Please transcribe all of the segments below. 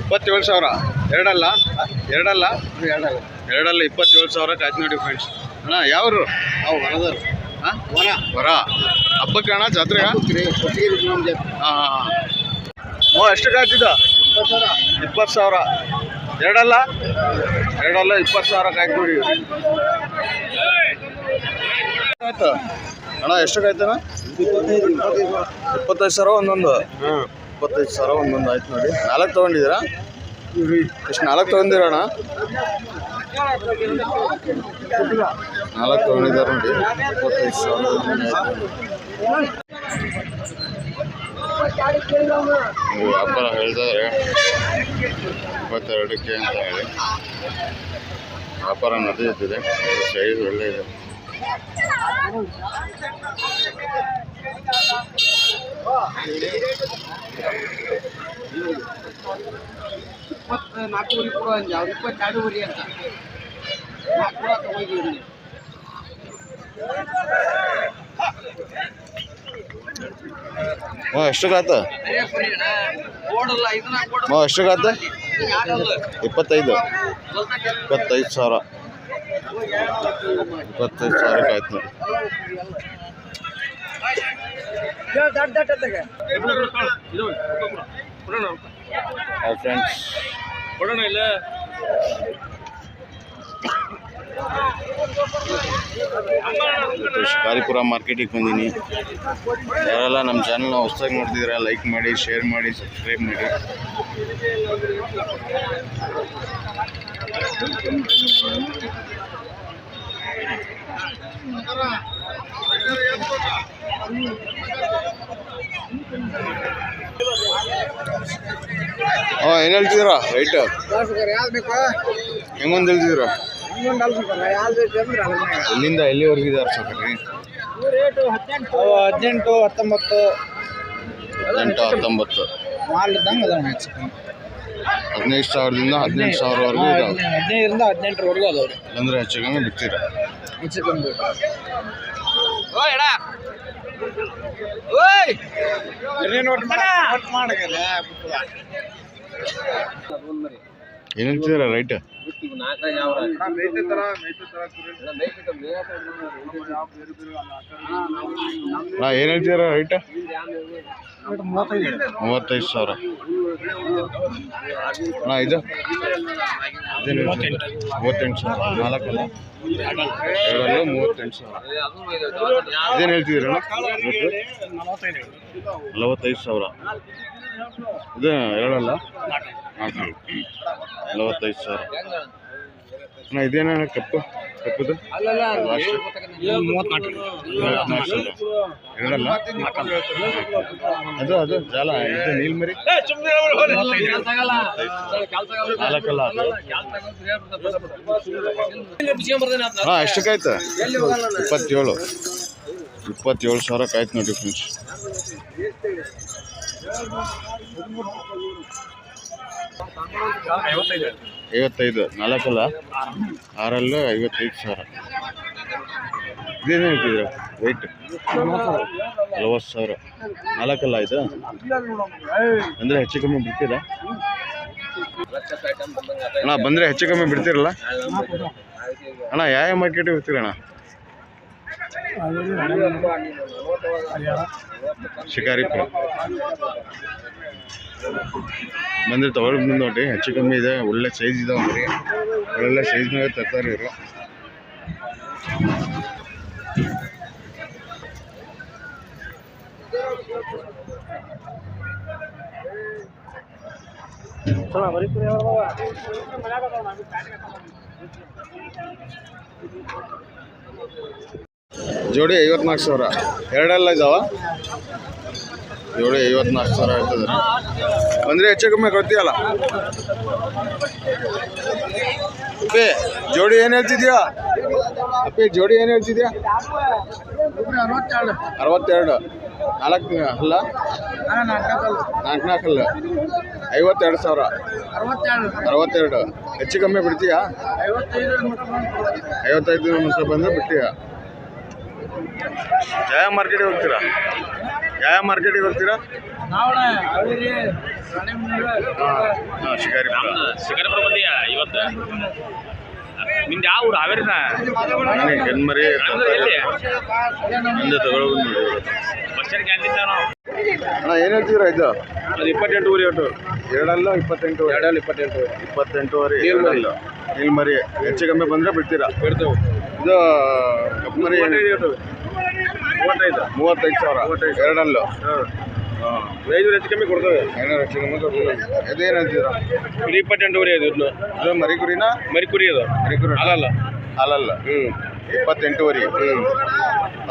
ಇಪ್ಪತ್ತೇಳು ಸಾವಿರ. ಎರಡಲ್ಲ? ಎರಡಲ್ಲ? ಎರಡಲ್ಲ. ಇಪ್ಪತ್ತೇಳು ಸಾವಿರ ಆಯ್ತು ನೋಡಿ ಫ್ರೆಂಡ್ಸ್ ಅಣ್ಣ ಯಾವ್ರು? ಅವು ಹೊರದರು ಹಾಂ? ವರ. ವರ. ಹಬ್ಬಕ್ಕೆ ಅಣ್ಣ ಜಾತ್ರೆ ಹಾಂ ಹಾಂ ಓ ಎಷ್ಟು ಆಯ್ತಿದ್ದ ಇಪ್ಪತ್ತು ಸಾವಿರ. ಎರಡಲ್ಲ? ಎರಡಲ್ಲ ಇಪ್ಪತ್ತು ಸಾವಿರ ಆಯ್ತು ನೋಡಿ. ಆಯ್ತು. ಅಣ್ಣ ಎಷ್ಟು ಕಾಯ್ತಣ್ಣ? ಇಪ್ಪತ್ತೈದು ಸಾವಿರ ಒಂದೊಂದು. ಇಪ್ಪತ್ತೈದು ಸಾವಿರ ಒಂದೊಂದು ಆಯ್ತು ನೋಡಿ. ನಾಲ್ಕು ತೊಗೊಂಡಿದ್ದೀರಾ? ಎಷ್ಟು ನಾಲ್ಕು ತೊಗೊಂಡಿರೋಣ ನಾಲ್ಕು ತೊಗೊಂಡಿದ್ದಾರೆ ನೋಡಿ. ಇಪ್ಪತ್ತೈದು ಸಾವಿರ. ವ್ಯಾಪಾರ ಹೇಳ್ತಾರೆ ಇಪ್ಪತ್ತೆರಡಕ್ಕೆ ಅಂತ ಹೇಳಿ. ವ್ಯಾಪಾರ ನಡೆಯುತ್ತಿದೆ. ಸೈಜ್ ಒಳ್ಳೆ ಇದೆ ಕೂಡ ಅಂದೆ ಅವ್ರು ಇಪ್ಪತ್ತೆರಡೂವರೆ ಅಂತ ನಾಲ್ಕು ಕೂಡ ತಗೊಂಡಿದ್ದೀನಿ ಹ್ಞೂ ಎಷ್ಟಕ್ಕಾಯ್ತು ಇಪ್ಪತ್ತೈದು. ಇಪ್ಪತ್ತೈದು ಸಾವಿರ. ಇಪ್ಪತ್ತೈದು ಸಾವಿರಕ್ಕೆ ಆಯ್ತು. ನೋಡಿ ಹಾಯ್ ಫ್ರೆಂಡ್ಸ್ ಇಲ್ಲ ಶಿಕಾರಿಪುರ ಮಾರ್ಕೆಟಿಗೆ ಬಂದೀನಿ. ಯಾರೆಲ್ಲ ನಮ್ಮ ಚಾನಲ್ನ ಹೊಸ್ದಾಗಿ ನೋಡ್ತಿದ್ದೀರಾ ಲೈಕ್ ಮಾಡಿ ಶೇರ್ ಮಾಡಿ ಸಬ್ಸ್ಕ್ರೈಬ್ ಮಾಡಿ. ಹಾಂ ಏನು ಹೇಳ್ತಿದ್ದೀರಾ? ರೈಟ್ ಹೆಂಗೊಂದು ಹೇಳ್ತಿದ್ದೀರಾ? ಮ್ಯಾಗ. ಎಲ್ಲಿಂದ ಎಲ್ಲಿವರೆಗೂ ಇದ್ದಾರೆ ಸಾಕ್ರಿ ಅವು ಹದಿನೆಂಟು ಹತ್ತೊಂಬತ್ತು. ಹದಿನೆಂಟು ಹತ್ತೊಂಬತ್ತು. ಅದಾವ. ಹದಿನೈದು ಸಾವಿರದಿಂದ ಹದಿನೆಂಟು ಸಾವಿರವರೆಗೂ ಇದಾವೆ. ಹದಿನೈದರಿಂದ ಹದಿನೆಂಟರವರೆಗೂ ಅದಾವ್ರಿ. ಅಂದ್ರೆ ಹೆಚ್ಚು ಕಮ್ಮಿ ಬಿಡ್ತೀರಾ ಹೆಚ್ಚು ಕಮ್ಮಿ ಓಯ್. ನೋಟ್ ನೋಟ್ ಮಾಡಗಲ್ಲ ಏನು ಹೇಳ್ತಿದ್ದೀರಾ ರೈಟ್? ನಾ ಏನು ಹೇಳ್ತಿದ್ದೀರಾ ರೈಟ್? ಮೂವತ್ತೈದು ಸಾವಿರ. ಅಣ್ಣ, ಇದು? ಮೂವತ್ತೆಂಟು ಸಾವಿರ ನಾಲ್ಕಲ್ಲ ಎರಡಲ್ಲೂ ಮೂವತ್ತೆಂಟು ಸಾವಿರ. ಇದೇನು ಹೇಳ್ತಿದ್ದೀರಣ್ಣ ನಲವತ್ತೈದು ಸಾವಿರ. ಇದು ಎರಡಲ್ಲ? ನಾಲ್ಕು. ನಲವತ್ತೈದು ಸಾವಿರ. ಅಣ್ಣ ಇದೇನ ಕಪ್ಪು? ಕಪ್ಪುದು? ಎರಡಲ್ಲ? ಅದು ಅದು ಜಾಲ ಇದು ನೀಲ್ಮರಿ ನಾಲ್ಕಲ್ಲ ಅದು? ಹಾಂ ಎಷ್ಟಕ್ಕಾಯ್ತು? ಇಪ್ಪತ್ತೇಳು. ಇಪ್ಪತ್ತೇಳು ಸಾವಿರಕ್ಕೆ ಆಯ್ತು ನೋಡಿ ಫ್ರೆಂಡ್ಸ್ ಐವತ್ತೈದು. ನಾಲ್ಕಲ್ಲ? ಆರಲ್ಲೂ ಐವತ್ತೈದು ಸಾವಿರ. ಇದೇನು ಹೇಳ್ತಿದ್ರ ವೆಯ್ಟ್ ನಲವತ್ತು ಸಾವಿರ. ನಾಲ್ಕಲ್ಲ ಇದು? ಅಂದರೆ ಹೆಚ್ಚು ಕಮ್ಮಿ ಬಿಡ್ತೀರ? ಅಣ್ಣ, ಬಂದರೆ ಹೆಚ್ಚು ಕಮ್ಮಿ ಬಿಡ್ತೀರಲ್ಲ? ಅಣ್ಣ, ಯಾವ ಮಾರ್ಕೆಟಿಗೆ ಹೋಗ್ತೀರಣ್ಣ ಶಿಕಾರಿಪುರ. ಬಂದರೆ ತಗೊಳಕ್ ಬಂದು ನೋಡ್ರಿ, ಹೆಚ್ಚು ಕಮ್ಮಿ ಇದೆ, ಒಳ್ಳೆ ಸೈಜ್ ಇದಾವೆ ನೋಡ್ರಿ. ಒಳ್ಳೆ ಸೈಜ್ನಾಗ ತರ್ತಾರೆ ಇವರು. ಜೋಡಿ ಐವತ್ನಾಲ್ಕು ಸಾವಿರ. ಎರಡೆಲ್ಲ ಇದಾವ? ಜೋಡಿ ಐವತ್ನಾಲ್ಕು ಸಾವಿರ ಆಯ್ತದ. ಅಂದರೆ ಹೆಚ್ಚು ಕಮ್ಮಿ ಕೊಡ್ತೀಯಲ್ಲ? ಅಪ್ಪಿ ಜೋಡಿ ಏನು ಹೇಳ್ತಿದ್ಯಾ? ಅಪ್ಪಿ ಜೋಡಿ ಏನು ಹೇಳ್ತಿದ್ಯಾ? ಅರವತ್ತೆರಡು. ನಾಲ್ಕು ಅಲ್ಲ? ನಾಲ್ಕು ಅಲ್ಲ ಐವತ್ತೆರಡು ಸಾವಿರ. ಅರವತ್ತೆರಡು. ಹೆಚ್ಚು ಕಮ್ಮಿ ಬಿಡ್ತೀಯಾ? ಐವತ್ತೈದು ಮುಂಚೆ ಬಂದರೆ ಬಿಡ್ತೀಯಾ? ಜಯ ಮಾರ್ಕೆಟಿಗೆ ಹೋಗ್ತೀರಾ? ಯಾವ ಮಾರ್ಕೆಟಿಗೆ ಹೋಗ್ತೀರಾ ಹಾಂ ಶಿಕಾರಿಪುರ ಶಿಕಾರಿಪುರ ಬಂದಿಯಾ ಇವತ್ತು? ನಿಮ್ದು ಯಾವ ಊರು? ಹಾವೇರಿನ? ನಾನೇ ಮುಂದೆ ತಗೊಳ್ಳೋದು ನೋಡಿ. ಬಸ್ ನಾವು ಅಣ್ಣ ಏನು ಹೇಳ್ತೀರಾ ಇದು? ಅದು ಇಪ್ಪತ್ತೆಂಟೂವರೆ ಒಟ್ಟು ಎರಡಲ್ಲ ಇಪ್ಪತ್ತೆಂಟು ಎರಡಲ್ಲಿ ಇಪ್ಪತ್ತೆಂಟು ಇಪ್ಪತ್ತೆಂಟುವರೆ ನೀಲ್ಮರಿ. ಎರಡಲ್ಲ. ನೀಲ್ಮರಿ. ಹೆಚ್ಚು ಕಮ್ಮಿ ಬಂದರೆ ಬಿಡ್ತೀರಾ? ಬಿಡ್ತೇವೆ. ಇದು ಕಪ್ಪು ಮರಿ ಏನು? ಮೂವತ್ತೈದು. ಮೂವತ್ತೈದು ಸಾವಿರ. ಎರಡಲ್ಲೂ. ಹಾಂ. ಹಾಂ ಐದು ಹೆಚ್ಚು ಕಮ್ಮಿ ಕೊಡ್ತೇವೆ. ಐನೂರು ಹೆಚ್ಚು ಕಮ್ಮಿ ಕೊಡ್ತೇವೆ. ಅದೇನು ಹೇಳ್ತೀರಾ? ಇದು ಇಪ್ಪತ್ತೆಂಟೂವರೆ ಅದು ಇನ್ನು ಅದು ಮರಿ ಕುರಿನಾ ಮರಿ ಕುರಿ ಅದು. ಮರಿ ಕುರಿ ಅಲ್ಲಲ್ಲ. ಅಲ್ಲಲ್ಲ ಹ್ಞೂ ಇಪ್ಪತ್ತೆಂಟುವರೆ ಹ್ಞೂ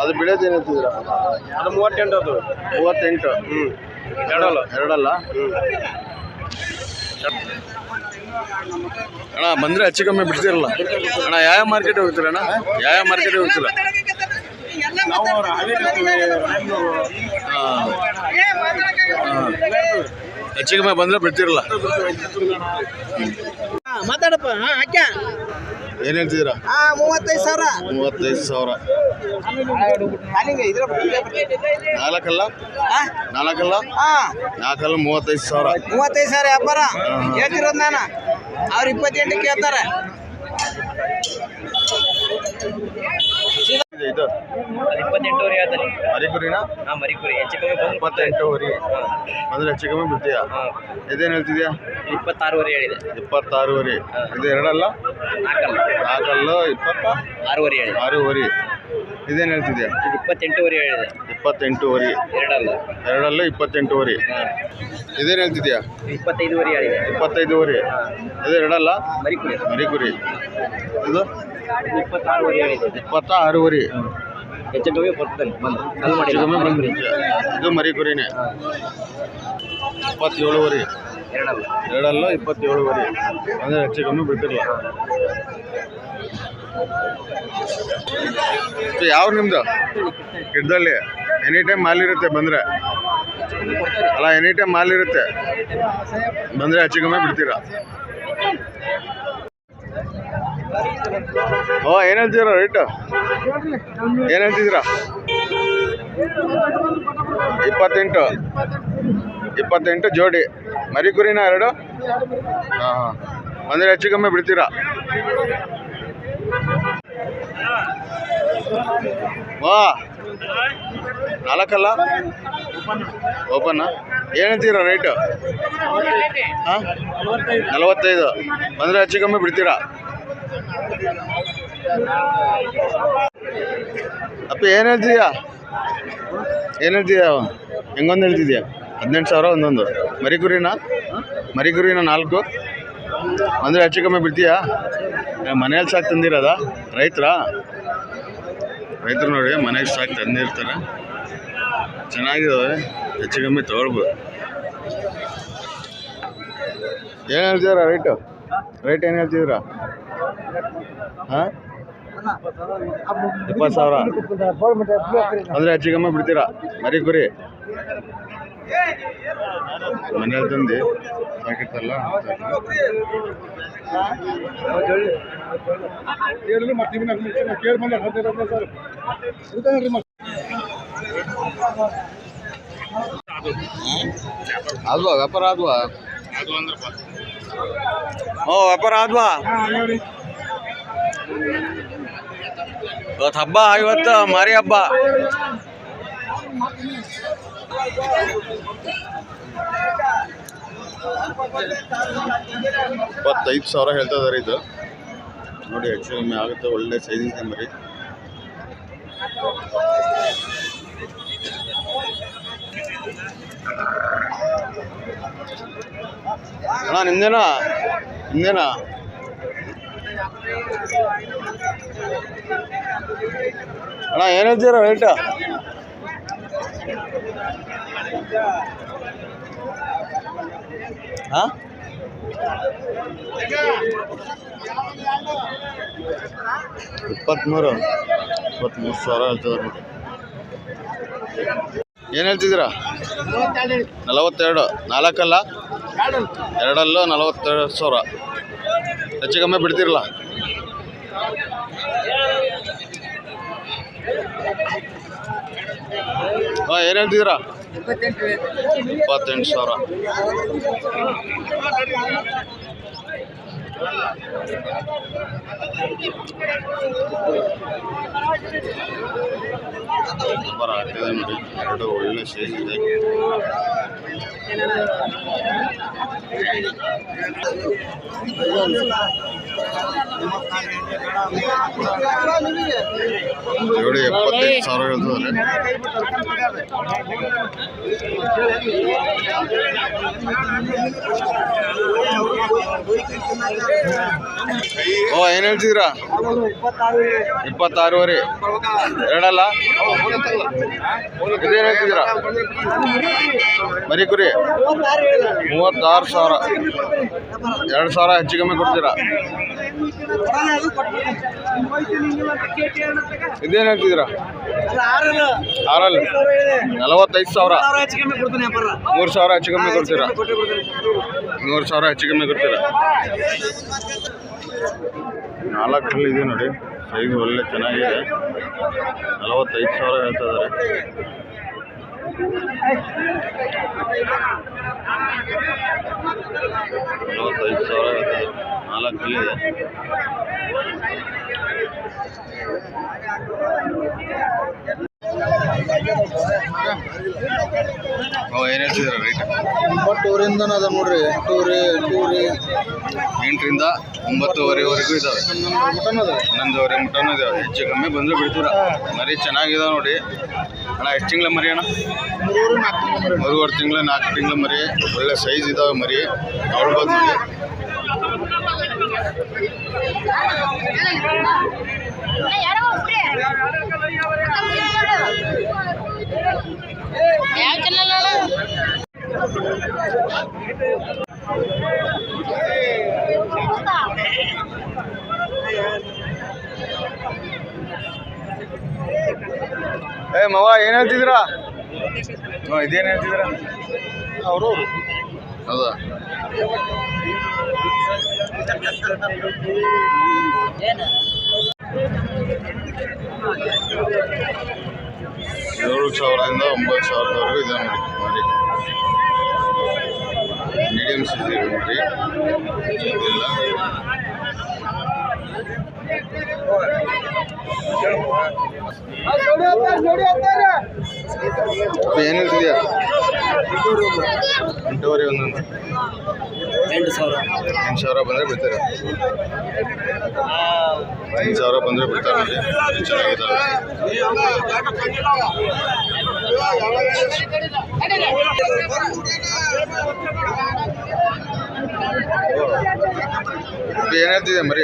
ಅದು ಬಿಡೋದು ಏನು ಹೇಳ್ತಿದ್ದೀರಾ? ಅದು ಮೂವತ್ತೆಂಟು ಅದು. ಮೂವತ್ತೆಂಟು. ಹ್ಞೂ ಎರಡಲ್ಲ. ಎರಡಲ್ಲ? ಅಣ್ಣ ಬಂದರೆ ಹೆಚ್ಚು ಕಮ್ಮಿ ಬಿಡ್ತಿರಲ್ಲ? ಅಣ್ಣ ಯಾವ ಮಾರ್ಕೆಟ್ ಹೋಗ್ತೀರ ಅಣ್ಣ ಯಾವ ಮಾರ್ಕೆಟ್ ಹೋಗ್ತೀರ? ಹಾಂ ಹೆಚ್ಚು ಕಮ್ಮಿ ಬಂದರೆ ಬಿಡ್ತೀರಲ್ಲ. ಮಾತಾಡಪ್ಪ ಹಾ ಹಾಕ್ಯ ಏನು ಹೇಳ್ತಿದ್ದೀರಾ? ಹಾ ಮೂವತ್ತೈದು ಸಾವಿರ. ಮೂವತ್ತೈದು ಸಾವಿರ. ನಾಲ್ಕಲ್ಲ? ನಾಲ್ಕಲ್ಲ? ನಾಲ್ಕಲ್ಲ ಮೂವತ್ತೈದು ಸಾವಿರ. ಮೂವತ್ತೈದು ಸಾವಿರ ವ್ಯಾಪಾರ? ಹೇಳ್ತಿರೋದು ನಾನು. ಅವ್ರು ಇಪ್ಪತ್ತೆಂಟು ಕೇಳ್ತಾರೆ ಇದು ಇಪ್ಪತ್ತೆಂಟೂವರೆ ಆದಲ್ಲಿ ಮರಿಕುರಿನಾ? ಹಾಂ ಕುರಿ ಹೆಚ್ಚು ಕಮ್ಮಿ ಬಂದು ಇಪ್ಪತ್ತೆಂಟುವರೆ. ಬಂದರೆ ಹೆಚ್ಚು ಕಮ್ಮಿ ಬಿಡ್ತೀಯಾ? ಹಾಂ. ಇದೇನು ಹೇಳ್ತಿದ್ಯಾ? ಇಪ್ಪತ್ತಾರೂವರೆ ಹೇಳಿದೆ. ಇಪ್ಪತ್ತಾರೂವರೆ. ಇದು ಎರಡಲ್ಲ? ನಾಲ್ಕಲ್ಲ. ನಾಲ್ಕಲ್ಲ ಇಪ್ಪತ್ತ? ಆರೂವರೆ ಹೇಳಿದೆ. ಆರೂವರೆ. ಇದೇನು ಹೇಳ್ತಿದ್ಯಾ? ಇಪ್ಪತ್ತೆಂಟೂವರೆ ಹೇಳಿದೆ. ಇಪ್ಪತ್ತೆಂಟುವರೆ. ಎರಡಲ್ಲ. ಎರಡಲ್ಲ ಇಪ್ಪತ್ತೆಂಟುವರೆ. ಇದೇನು ಹೇಳ್ತಿದ್ಯಾ? ಇಪ್ಪತ್ತೈದುವರೆ ಹೇಳಿದೆ. ಇಪ್ಪತ್ತೈದುವರೆ. ಇದು ಎರಡಲ್ಲ? ಮರಿಕುರಿ. ಮರಿಕುರಿ. ಇದು? ಇಪ್ಪತ್ತ ಆರೂವರೆ ಹೆಚ್ಚು ಕಮ್ಮಿ ಬರ್ತದೆ ಬಂದು. ಅಲ್ಲಿ ಮಾಡಿ. ಕಮ್ಮಿ ಬಂದ್ರಿ. ಇದು ಮರಿಕುರಿನೇ. ಇಪ್ಪತ್ತೇಳುವರೆ. ಎರಡಲ್ಲ. ಎರಡಲ್ಲ ಇಪ್ಪತ್ತೇಳುವರೆ. ಅಂದರೆ ಹೆಚ್ಚು ಕಮ್ಮಿ ಯಾವ ನಿಮ್ಮದು ಗಿಡದಲ್ಲಿ ಎನಿ ಟೈಮ್ ಮಾಲಿರುತ್ತೆ ಬಂದರೆ. ಅಲ್ಲ ಎನಿ ಟೈಮ್ ಮಾಲಿರುತ್ತೆ ಬಂದರೆ ಹೆಚ್ಚು ಕಮ್ಮಿ ಬಿಡ್ತೀರಾ? ಓ, ಏನು ಹೇಳ್ತೀರಾ ರೇಟು ಏನು ಹೇಳ್ತಿದ್ದೀರಾ? ಇಪ್ಪತ್ತೆಂಟು. ಇಪ್ಪತ್ತೆಂಟು ಜೋಡಿ. ಮರಿ ಕುರಿನ ಎರಡು? ಹಾಂ ಹಾಂ. ಅಂದರೆ ಹೆಚ್ಚು ಕಮ್ಮಿ ಬಿಡ್ತೀರಾ? ವಾ, ನಾಲ್ಕಲ್ಲ? ಓಪನ್ನ ಏನಂತೀರಾ ರೇಟು ಹಾಂ? ನಲವತ್ತೈದು. ಬಂದರೆ ಹೆಚ್ಚು ಕಮ್ಮಿ ಬಿಡ್ತೀರಾ? ಅಪ್ಪ, ಏನು ಹೇಳ್ತಿದ್ಯಾ? ಏನು ಹೇಳ್ತಿದ್ಯಾ ಹೆಂಗೊಂದು ಹೇಳ್ತಿದ್ಯಾ? ಹದಿನೆಂಟು ಸಾವಿರ ಒಂದೊಂದು. ಮರಿಗುರಿನ ಮರಿಗುರಿನ ನಾಲ್ಕು. ಅಂದರೆ ಹೆಚ್ಚು ಕಮ್ಮಿ ಬಿಡ್ತೀಯಾ? ಮನೆಯಲ್ಲಿ ಸಾಕು ತಂದಿರೋದಾ? ರೈತರಾ? ರೈತರು ನೋಡಿ ಮನೆಗೆ ಸಾಕು ತಂದಿರ್ತಾರೆ. ಚೆನ್ನಾಗಿದ್ದಾವೆ ಹೆಚ್ಚು ಕಮ್ಮಿ ತೊಗೊಳ್ಬೋದು ಏನು ಹೇಳ್ತಿದ್ದೀರಾ ರೈಟು ರೈಟ್ ಏನು ಹೇಳ್ತಿದ್ದೀರಾ? ಹಾಂ? ಇಪ್ಪತ್ತು ಸಾವಿರ? ಅಂದರೆ ಹೆಚ್ಚು ಕಮ್ಮಿ ಬಿಡ್ತೀರಾ? ಮರಿ ಕುರಿ? ಮನೇಲಿ ತಂದು ಸಾಕಿರ್ತಲ್ಲ ಆದ್ವಾ ವ್ಯಾಪಾರ ಆದ್ವಾ? ಓ ವ್ಯಾಪಾರ ಆದ್ವಾ? ಇವತ್ತು ಹಬ್ಬ, ಇವತ್ತು ಮಾರಿ ಹಬ್ಬ. ಇಪ್ಪತ್ತೈದು ಸಾವಿರ ಹೇಳ್ತಾ ಇದಾರೆ ಇದು. ನೋಡಿ ಹೆಚ್ಚು ಆಗುತ್ತೆ, ಒಳ್ಳೆ ಸೈಜಿಂಗ್ ಮರಿ. ಅಣ್ಣ, ನಿಮ್ದೇನಾ? ನಿಮ್ದೇನಾ? ಅಣ್ಣ, ಏನು ಹೇಳ್ತೀರಾ ಇಪ್ಪತ್ಮೂರು ಇಪ್ಪತ್ಮೂರು ಸಾವಿರ ಹೇಳ್ತಿದ್ದಾರೆ ನೋಡಿ ಏನು ಹೇಳ್ತಿದ್ದೀರಾ? ನಲವತ್ತೆರಡು, ನಾಲ್ಕಲ್ಲ? ಎರಡಲ್ಲೂ ನಲವತ್ತೆರಡು ಸಾವಿರ? ಹೆಚ್ಚು ಕಮ್ಮಿ ಬಿಡ್ತಿರಲ್ಲ. ಹಾಂ ಏನು ಹೇಳ್ತಿದ್ದೀರಾ? ಇಪ್ಪತ್ತೆಂಟು ಸಾವಿರ. ಎರಡು ಒಳ್ಳೆ ಸೈಜ್ ಇದೆ ಜೋಡಿ ಎಪ್ಪತ್ತೈದು ಸಾವಿರ ಹೇಳ್ತಿದ್ದಾರೆ. ಓ, ಏನು ಹೇಳ್ತಿದ್ದೀರಾ? ಇಪ್ಪತ್ತಾರೂವರೆ. ಎರಡಲ್ಲ? ಇದೇನು ಹೇಳ್ತಿದ್ದೀರಾ? ಮರಿ ಕುರಿ ಮೂವತ್ತಾರು ಸಾವಿರ. ಎರಡು ಸಾವಿರ ಹೆಚ್ಚು ಕಮ್ಮಿ ಕೊಡ್ತೀರಾ? ಇದೇನು ಹೇಳ್ತಿದ್ದೀರಾ? ಆರಲ್ಲಿ. ನಲವತ್ತೈದು ಸಾವಿರ. ಮೂರು ಸಾವಿರ ಹೆಚ್ಚು ಕಮ್ಮಿ ಕೊಡ್ತೀರಾ? ಮೂರು ಸಾವಿರ ಹೆಚ್ಚು ಕಮ್ಮಿ ಕೊಡ್ತೀರಾ? ನಾಲ್ಕರಲ್ಲಿ ಇದೆ ನೋಡಿ. ಸೈಜ್ ಒಳ್ಳೆ ಚೆನ್ನಾಗಿದೆ. ನಲವತ್ತೈದು ಸಾವಿರ ಹೇಳ್ತಾ ಇದ್ದಾರೆ. ನಲವತ್ತೈದು ಸಾವಿರ ಹೇಳ್ತಾ ಇದ್ದಾರೆ. ನಾಲ್ಕರಲ್ಲಿ ಇದೆ. ಏನು ಹೇಳ್ತಿದ್ದೀರಾ ರೇಟ್ ಎಂಬತ್ತೂರಿಂದ ಅದ ನೋಡ್ರಿ ಎಂಟೂರಿ ಎಂಟೂರಿ ಎಂಟರಿಂದ ಒಂಬತ್ತುವರೆವರೆಗೂ ಇದ್ದಾವೆ ಅದ. ಹನ್ನೊಂದುವರೆ ಮುಟ್ಟನೂ ಇದಾವೆ. ಹೆಚ್ಚು ಕಮ್ಮಿ ಬಂದ್ರೆ ಬಿಡ್ತೀರಾ? ಮರಿ ಚೆನ್ನಾಗಿದಾವೆ ನೋಡಿ. ಅಣ್ಣ ಎಷ್ಟು ತಿಂಗಳ ಮರಿ ಅಣ್ಣ? ಮೂರುವರೆ ತಿಂಗಳ ನಾಲ್ಕು ತಿಂಗಳ ಮರಿ. ಒಳ್ಳೆ ಸೈಜ್ ಇದಾವೆ ಮರಿ. ನೋಡ್ಬೋದು ನೋಡಿ ಯಾವ ಚಾನಲ್ ಏ ಮವ ಏನು ಹೇಳ್ತಿದ್ರ ಇದೇನು ಹೇಳ್ತಿದ್ದೀರಾ? ಅವರು? ಹೌದಾ? ಏಳು ಸಾವಿರದಿಂದ ಒಂಬತ್ತು ಸಾವಿರದವರೆಗೂ ಇದೆ ನೋಡಿ ಮರಿ ಮೀಡಿಯಮ್ ಸೈಜ್ ಇದೆ ಮರಿ ಇಲ್ಲ ಏನು ಹೇಳ್ತಿದ್ಯಾ? ಎಂಟೂವರೆ ಒಂದೊಂದು. ಎಂಟು ಸಾವಿರ. ಎಂಟು ಸಾವಿರ ಬಂದರೆ ಬಿಡ್ತಾರೆ? ಎಂಟು ಸಾವಿರ ಬಂದರೆ ಬಿಡ್ತಾರೆ ನೋಡಿ ಚೆನ್ನಾಗಿದ್ದಾವೆ ಏನು ಹೇಳ್ತಿದೆ ಮರಿ?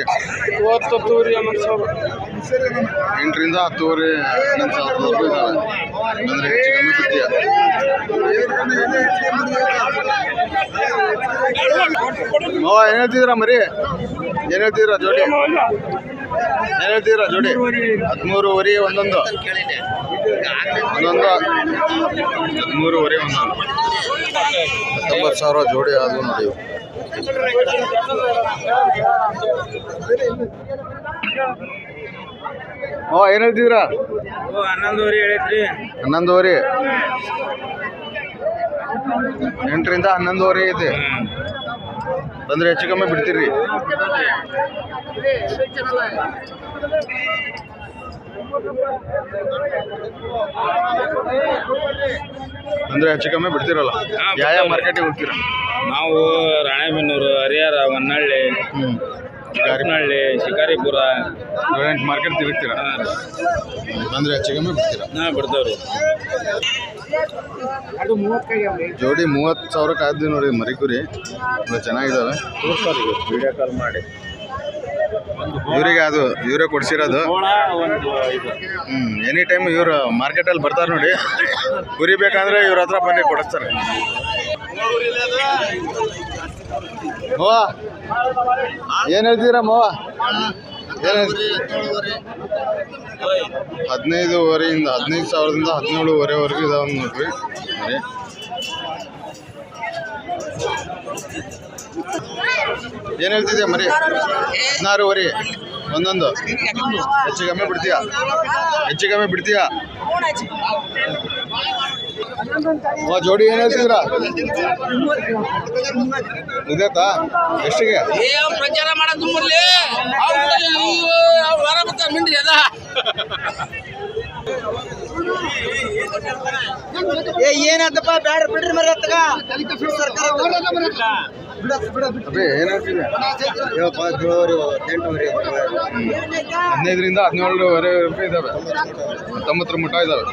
ಇವತ್ತು ತೂರಿ ಹನ್ನೊಂದು ಸಾವಿರ. ಎಂಟರಿಂದ ಹತ್ತುವರೆ ಹನ್ನೊಂದು ಸಾವಿರದವರೆಗೂ ಇದ್ದಾವೆ ಅಂದರೆ ಹೆಚ್ಚು ಕಮ್ಮಿ ಬಿಡ್ತೀಯ? ಮಾವ ಏನು ಹೇಳ್ತಿದ್ದೀರಾ ಮರಿ? ಏನು ಹೇಳ್ತಿದ್ದೀರಾ ಜೋಡಿ? ಏನು ಹೇಳ್ತಿದ್ದೀರಾ ಜೋಡಿ? ಹದಿಮೂರುವರೆ ಒಂದೊಂದು. ಒಂದೊಂದು. ಹದಿಮೂರುವರೆ ಒಂದೊಂದು. ಹತ್ತೊಂಬತ್ತು ಸಾವಿರ ಜೋಡಿ ಆದವು ನೋಡಿ ಮಾವ ಏನು ಹೇಳ್ತಿದ್ದೀರಾ? ಹನ್ನೊಂದುವರೆ ಹೇಳೈತ್ರಿ ಹನ್ನೊಂದುವರೆ ಎಂಟರಿಂದ ಹನ್ನೊಂದುವರೆ ಇದೆ. ಬಂದ್ರೆ ಹೆಚ್ಚು ಕಮ್ಮಿ ಬಿಡ್ತೀರಿ. ಅಂದ್ರೆ ಹೆಚ್ಚು ಕಮ್ಮಿ ಬಿಡ್ತಿರಲ್ಲ. ಯಾವ ಯಾವ ಮಾರ್ಕೆಟಿಗೆ ಹೋಗ್ತೀರಾ? ನಾವು ರಾಣೆಬೆನ್ನೂರು ಹರಿಹರ ಹೊನ್ನಳ್ಳಿ ಹರಪನಹಳ್ಳಿ ಶಿಕಾರಿಪುರ. ಮಾರ್ಕೆಟ್ ತಿರುಗ್ತೀರಾ? ಅಂದ್ರೆ ಹೆಚ್ಚು ಕಮ್ಮಿ ಬಿಡ್ತೀರ? ಹಾಂ ಬಿಡ್ತಾವ್ರಿ. ಜೋಡಿ ಮೂವತ್ತು ಸಾವಿರಕ್ಕೆ ಆದ್ವಿ ನೋಡಿ ಮರಿಕುರಿ. ಇವಾಗ ಚೆನ್ನಾಗಿದ್ದಾವೆ ವಿಡಿಯೋ ಕಾಲ್ ಮಾಡಿ. ಇವರಿಗೆ ಅದು ಇವರೇ ಕೊಡ್ಸಿರೋದು. ಹ್ಮ್ ಎನಿ ಟೈಮ್ ಇವರು ಮಾರ್ಕೆಟಲ್ಲಿ ಬರ್ತಾರೆ ನೋಡಿ. ಕುರಿ ಬೇಕಂದ್ರೆ ಇವ್ರ ಹತ್ರ ಬನ್ನಿ ಕೊಡಿಸ್ತಾರೆ. ಮವ ಏನು ಹೇಳ್ತೀರಾ ಮವ? ಏನು ಹದಿನೈದುವರೆಯಿಂದ ಹದಿನೈದು ಸಾವಿರದಿಂದ ಹದಿನೇಳುವರೆವರೆಗೂ ಇದಾವೆ ನೋಡ್ರಿ ಏನು ಹೇಳ್ತಿದ್ಯಾ ಮರಿ? ಹದಿನಾರೂವರೆ. ಒಂದೊಂದು. ಹೆಚ್ಚು ಕಮ್ಮಿ ಬಿಡ್ತೀಯಾ? ಹೆಚ್ಚು ಕಮ್ಮಿ ಬಿಡ್ತೀಯಾ? ಜೋಡಿ ಏನು ಹೇಳ್ತಿದ್ರ ಇದೆತ್ತಾ ಎಷ್ಟಿಗೆ? ಪ್ರಚಾರ ಏ ಏನಾದಪ್ಪ ಬ್ಯಾಡ ಬಿಡ್ರಿ ಮರಿ ಅತ್ತಗ ಹದಿನೈದರಿಂದ ಹದಿನೇಳುವರೆ ರೂಪಾಯಿ ಇದಾವೆ ಹತ್ತೊಂಬತ್ತರ ಮಟ್ಟ ಇದಾವೆ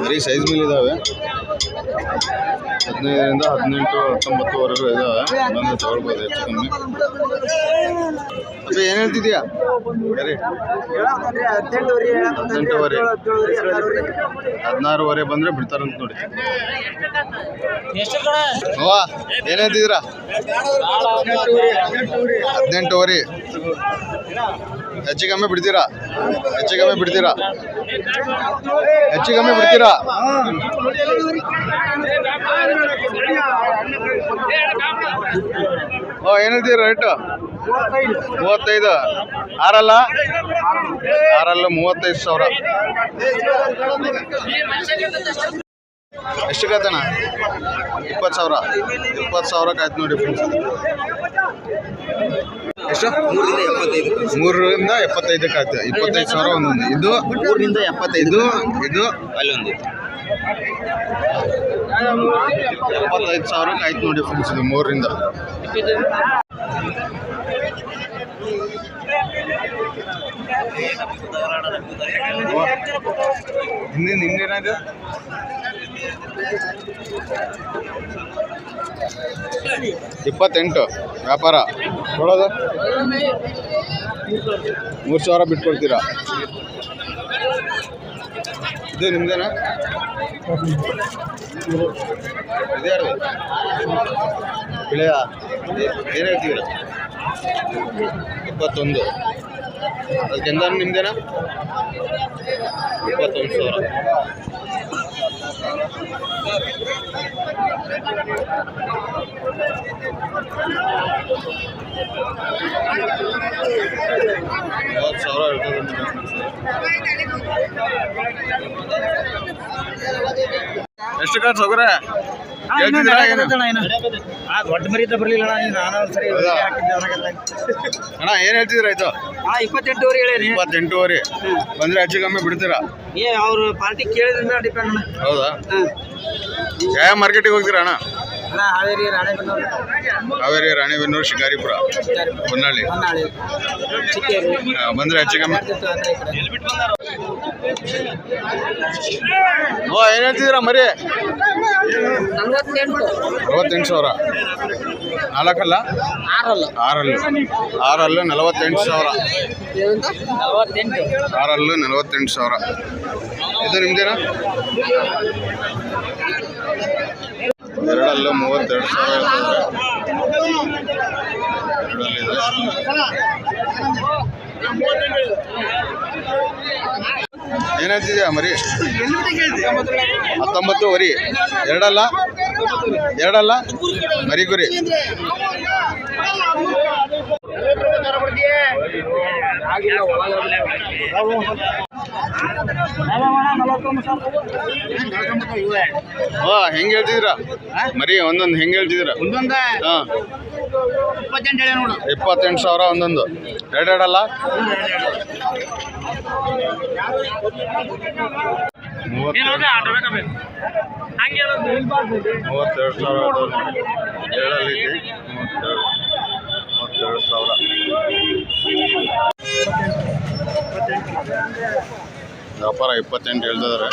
ಬರೀ ಸೈಜ್ ಮೇಲೆ ಇದಾವೆ ಹದಿನೈದರಿಂದ ಹದಿನೆಂಟು ಹತ್ತೊಂಬತ್ತುವರೆಗೂ ಇದಾವೆ ಬಂದು ತಗೊಳ್ಬೋದು ಹೆಚ್ಚು ಕಮ್ಮಿ. ಅದೇ ಏನು ಹೇಳ್ತಿದ್ಯಾ ಹದಿನೆಂಟುವರೆ. ಹದಿನಾರುವರೆ ಬಂದರೆ ಬಿಡ್ತಾರಂತ ನೋಡಿ. ಅವ್ವ ಹದಿನೆಂಟು ಓರಿ. ಹೆಚ್ಚು ಕಮ್ಮಿ ಬಿಡ್ತೀರಾ? ಹೆಚ್ಚು ಕಮ್ಮಿ ಬಿಡ್ತೀರಾ? ಹೆಚ್ಚು ಕಮ್ಮಿ ಬಿಡ್ತೀರಾ? ಓ, ಏನು ಹೇಳ್ತೀರಾ ರೇಟು ಮೂವತ್ತೈದು. ಆರಲ್ಲ? ಆರಲ್ಲ, ಮೂವತ್ತೈದು ಸಾವಿರ. ಎಷ್ಟು ಕತಣ ಇಪ್ಪತ್ತು ಸಾವಿರ. ಇಪ್ಪತ್ತು ಸಾವಿರಕ್ಕೆ ಆಯ್ತು ನೋಡಿ ಫ್ರೆಂಡ್ಸ್ ಎಷ್ಟು? ಮೂರರಿಂದ ಎಪ್ಪತ್ತೈದಕ್ಕೆ ಆಯ್ತು. ಇಪ್ಪತ್ತೈದು ಸಾವಿರ ಒಂದೊಂದು. ಇದು ಮೂರರಿಂದ ಎಪ್ಪತ್ತೈದು. ಇದು ಅಲ್ಲೊಂದು. ಎಪ್ಪತ್ತೈದು ಸಾವಿರಕ್ಕೆ ಆಯ್ತು ನೋಡಿ ಫ್ರೆಂಡ್ಸ್ ಇದು ಮೂರರಿಂದ. ಹಿಂದಿನ ಹಿಂದೇನಾಯ್ತು ಇಪ್ಪತ್ತೆಂಟು ವ್ಯಾಪಾರ. ಕೊಡೋದು? ಮೂರು ಸಾವಿರ ಬಿಟ್ಕೊಡ್ತೀರಾ? ಇದು ನಿಮ್ದೇನಾ? ಇದೇ ಬೆಳೆಯ ಏನು ಹೇಳ್ತೀರ? ಇಪ್ಪತ್ತೊಂದು. ಅದಕ್ಕೆಂದ ನಿಮ್ದೇನಾ? ಇಪ್ಪತ್ತೊಂದು ಸಾವಿರ. ಎಷ್ಟು ಕಾಸು ಹೋಗ್ರ ಹೇಳ್ತಿದ್ದೀರಾ ಹೇಳ್ತಿದ್ರೆ ದೊಡ್ಡ ಮರಿತ ಬರ್ಲಿಲ್ಲ ನಾನು ಸರಿ? ಅಣ್ಣ ಏನ್ ಹೇಳ್ತಿದ್ದೀರಾ ಆಯ್ತು ಹಾ ಇಪ್ಪತ್ತೆಂಟುವರೆ ಹೇಳೇನಿ ಇಪ್ಪತ್ತೆಂಟೂವರೆ. ಬಂದ್ರೆ ಹೆಚ್ಚು ಕಮ್ಮಿ ಬಿಡ್ತೀರಾ? ಏ ಅವ್ರು ಪಾರ್ಟಿ ಕೇಳಿದ್ರ ಮೇಲೆ ಡಿಪೆಂಡ್ ಹೌದಾ. ಯಾವ ಮಾರ್ಕೆಟಿಗೆ ಹೋಗ್ತೀರಾ ಅಣ್ಣ? ಹಾವೇರಿ ರಾಣೆಬೆನ್ನೂರು. ಹಾವೇರಿ ರಾಣೆಬೆನ್ನೂರು ಶಿಕಾರಿಪುರ ಹೊನ್ನಾಳಿ. ಹೊನ್ನಾಳಿ. ಚಿಕ್ಕೇರಿ. ಆ, ಬಂದ್ರೆ ಹೆಚ್ಚು ಕಮ್ಮಿ. ಮಾಡ್ತಿತ್ತು ಅಂದ್ರೆ ಈ ಕಡೆ. ಓ ಏನು ಹೇಳ್ತಿದ್ದೀರಾ ಮರಿ? ನಲ್ವತ್ತೆಂಟು. ನಲವತ್ತೆಂಟು ಸಾವಿರ. ನಾಲ್ಕಲ್ಲ? ಆರಲ್ಲ. ಆರಲ್ಲು. ಆರಲ್ಲು ನಲವತ್ತೆಂಟು ಸಾವಿರ. ನಲವತ್ತೆಂಟು. ಆರಲ್ಲು ನಲವತ್ತೆಂಟು ಸಾವಿರ. ಇದು ನಿಮ್ದೇನಾ? ಎರಡಲ್ಲೂ ಮೂವತ್ತೆರಡು ಸಾವಿರ. ಏನಾಗ್ತಿದ್ಯಾ ಮರಿ? ಹತ್ತೊಂಬತ್ತು ವರಿ ಎರಡಲ್ಲ? ಎರಡಲ್ಲ? ಮರಿ ಗುರಿ ಓ ಹೆಂಗೆ ಹೇಳ್ತಿದ್ದೀರಾ? ಮರಿ ಒಂದೊಂದು ಹೆಂಗೆ ಹೇಳ್ತಿದ್ರ ಹಾಂ. ಇಪ್ಪತ್ತೆಂಟು ಸಾವಿರ ಒಂದೊಂದು. ಎರಡು ಎರಡಲ್ಲ? ಮೂವತ್ತೆರಡು ಸಾವಿರ. ಮೂವತ್ತೆರಡು. ಮೂವತ್ತೆರಡು ಸಾವಿರ. ವ್ಯಾಪಾರ ಇಪ್ಪತ್ತೆಂಟು ಹೇಳ್ತಿದ್ದಾರೆ.